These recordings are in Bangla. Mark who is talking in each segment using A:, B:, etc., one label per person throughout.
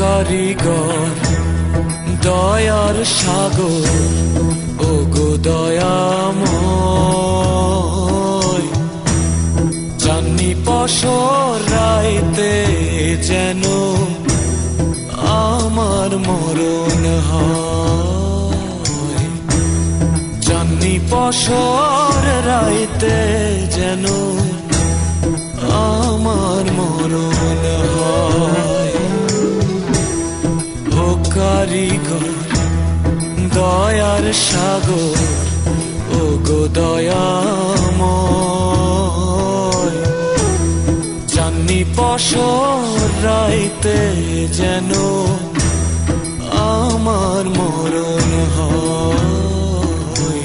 A: কারিগর, দয়ার সাগর ও গো দয়াময়। চান্নি পশর রাইতে যেন আমার মরণ হয়। চান্নি পশর রাইতে যেন আমার মরণ হয়। দয়ার সাগর ও গো দয়াময়। চান্নি পশর রাইতে যেন আমার মরণ হয়।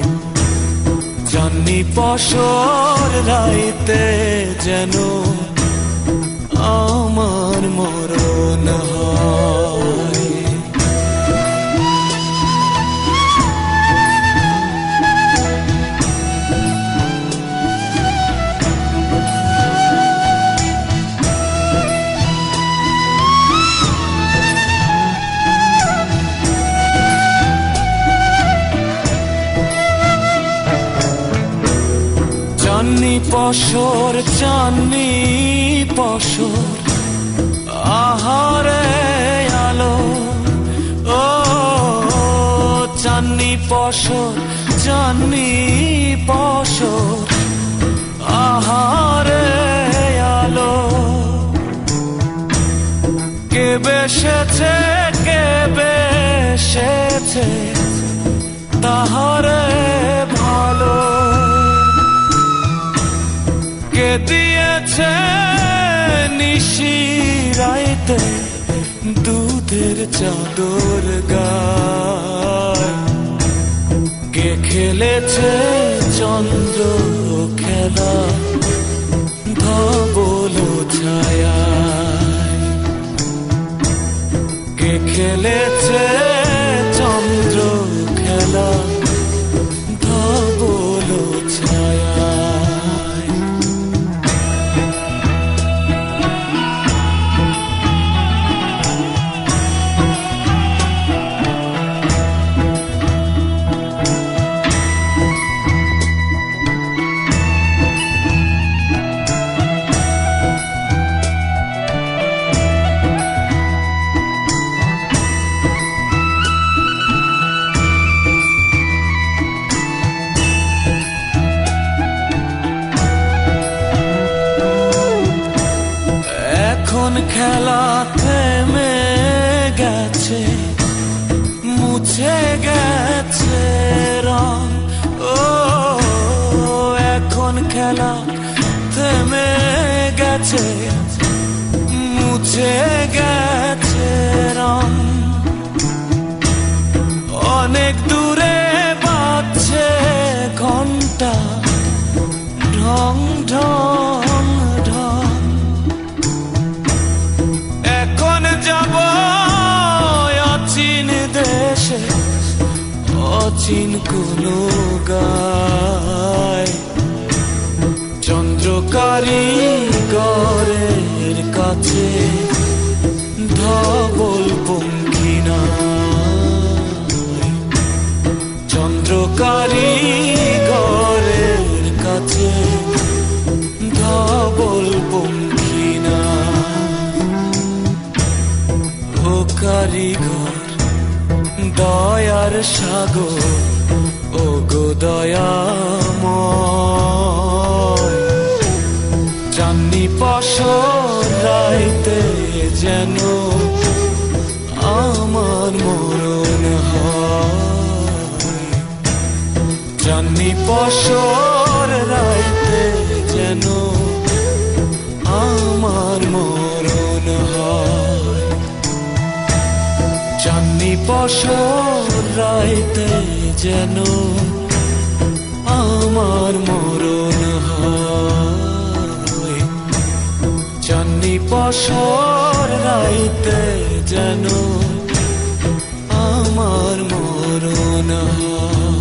A: চান্নি পশর রাইতে যেন পশর চাননি পশর, আহারে আলো। ও চাননি পশর চাননি পশর, আহারে আলো। কে বেসেছে কে বেসেছে, তাহারে দিয়েছে নিশি রাইতে দুধের চাদর গায়। কে খেলেছে চন্দ্র খেলা? ধবল ছায়া কে খেলেছে এখন খেলা থেমে গেছে মুছে গেছে রং। ও এখন খেলা থেমে গেছে মুছে গেছে অচিন কোন চন্দ্রকারী গরের কাছে ধবল পঙ্খিনা চন্দ্রকারী সাগর ও গো দয়াময়। চান্নি পশর রাইতে যেন আমার মরণ হয়। চান্নি পশর চান্নি পশরাইতে যেন আমার মরণ হয়। চান্নি পশর রাইতে যেন আমার মরণ হয়।